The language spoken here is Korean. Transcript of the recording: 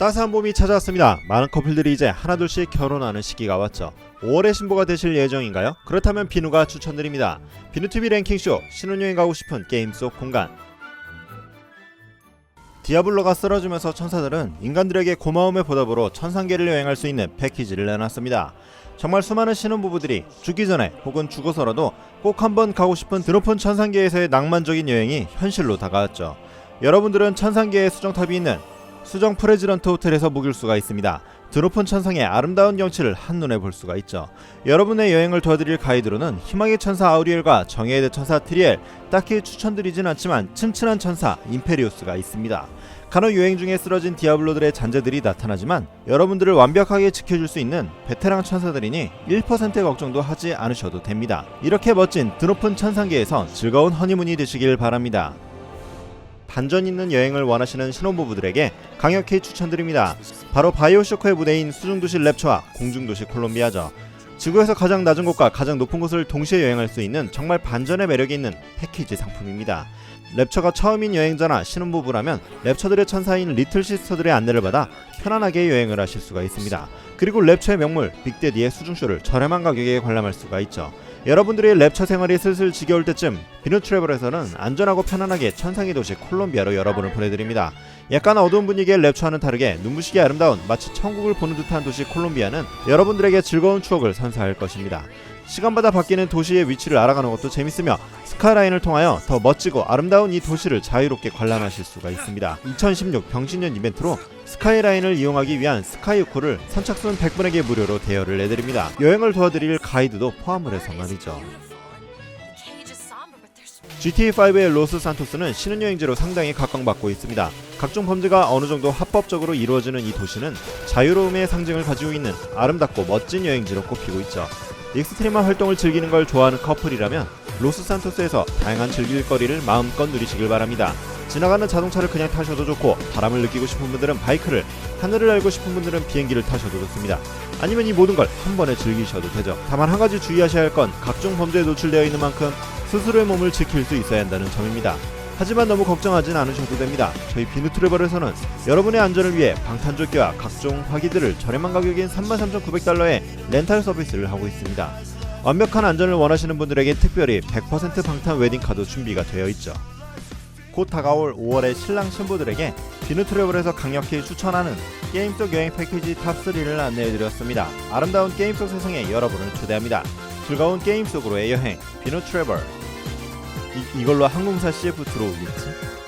따스한 봄이 찾아왔습니다. 많은 커플들이 이제 하나둘씩 결혼하는 시기가 왔죠. 5월에 신부가 되실 예정인가요? 그렇다면 비누가 추천드립니다. 비누TV 랭킹쇼 신혼여행 가고 싶은 게임 속 공간 디아블로가 쓰러지면서 천사들은 인간들에게 고마움의 보답으로 천상계를 여행할 수 있는 패키지를 내놨습니다. 정말 수많은 신혼부부들이 죽기 전에 혹은 죽어서라도 꼭 한번 가고 싶은 드높은 천상계에서의 낭만적인 여행이 현실로 다가왔죠. 여러분들은 천상계의 수정탑이 있는 수정 프레지던트 호텔에서 묵을 수가 있습니다. 드높은 천상의 아름다운 경치를 한눈에 볼 수가 있죠. 여러분의 여행을 도와드릴 가이드로는 희망의 천사 아우리엘과 정의의 대천사 트리엘, 딱히 추천드리진 않지만 튼튼한 천사 임페리우스가 있습니다. 간혹 여행 중에 쓰러진 디아블로들의 잔재들이 나타나지만 여러분들을 완벽하게 지켜줄 수 있는 베테랑 천사들이니 1%의 걱정도 하지 않으셔도 됩니다. 이렇게 멋진 드높은 천상계에서 즐거운 허니문이 되시길 바랍니다. 반전 있는 여행을 원하시는 신혼부부들에게 강력히 추천드립니다. 바로 바이오쇼크의 무대인 수중도시 랩처와 공중도시 콜롬비아죠. 지구에서 가장 낮은 곳과 가장 높은 곳을 동시에 여행할 수 있는 정말 반전의 매력이 있는 패키지 상품입니다. 랩처가 처음인 여행자나 신혼부부라면 랩처들의 천사인 리틀 시스터들의 안내를 받아 편안하게 여행을 하실 수가 있습니다. 그리고 랩처의 명물 빅데디의 수중쇼를 저렴한 가격에 관람할 수가 있죠. 여러분들의 랩처 생활이 슬슬 지겨울 때쯤 비누 트래블에서는 안전하고 편안하게 천상의 도시 콜롬비아로 여러분을 보내드립니다. 약간 어두운 분위기의 랩처와는 다르게 눈부시게 아름다운 마치 천국을 보는 듯한 도시 콜롬비아는 여러분들에게 즐거운 추억을 선사할 것입니다. 시간마다 바뀌는 도시의 위치를 알아가는 것도 재밌으며 스카이라인을 통하여 더 멋지고 아름다운 이 도시를 자유롭게 관람하실 수가 있습니다. 2016 병신년 이벤트로 스카이라인을 이용하기 위한 스카이유코를 선착순 100분에게 무료로 대여를 해드립니다. 여행을 도와드릴 가이드도 포함을 해서 말이죠. GTA5의 로스 산토스는 신혼여행지로 상당히 각광받고 있습니다. 각종 범죄가 어느 정도 합법적으로 이루어지는 이 도시는 자유로움의 상징을 가지고 있는 아름답고 멋진 여행지로 꼽히고 있죠. 익스트림한 활동을 즐기는 걸 좋아하는 커플이라면 로스 산토스에서 다양한 즐길 거리를 마음껏 누리시길 바랍니다. 지나가는 자동차를 그냥 타셔도 좋고 바람을 느끼고 싶은 분들은 바이크를 하늘을 알고 싶은 분들은 비행기를 타셔도 좋습니다. 아니면 이 모든 걸 한 번에 즐기셔도 되죠. 다만 한 가지 주의하셔야 할 건 각종 범죄에 노출되어 있는 만큼 스스로의 몸을 지킬 수 있어야 한다는 점입니다. 하지만 너무 걱정하진 않으셔도 됩니다. 저희 비누 트래블에서는 여러분의 안전을 위해 방탄조끼와 각종 화기들을 저렴한 가격인 33,900달러에 렌탈 서비스를 하고 있습니다. 완벽한 안전을 원하시는 분들에게 특별히 100% 방탄 웨딩카도 준비가 되어 있죠. 곧 다가올 5월의 신랑 신부들에게 비누 트래블에서 강력히 추천하는 게임 속 여행 패키지 탑3를 안내해드렸습니다. 아름다운 게임 속 세상에 여러분을 초대합니다. 즐거운 게임 속으로의 여행 비누 트래블 이, 이걸로 항공사 CF 들어오겠지?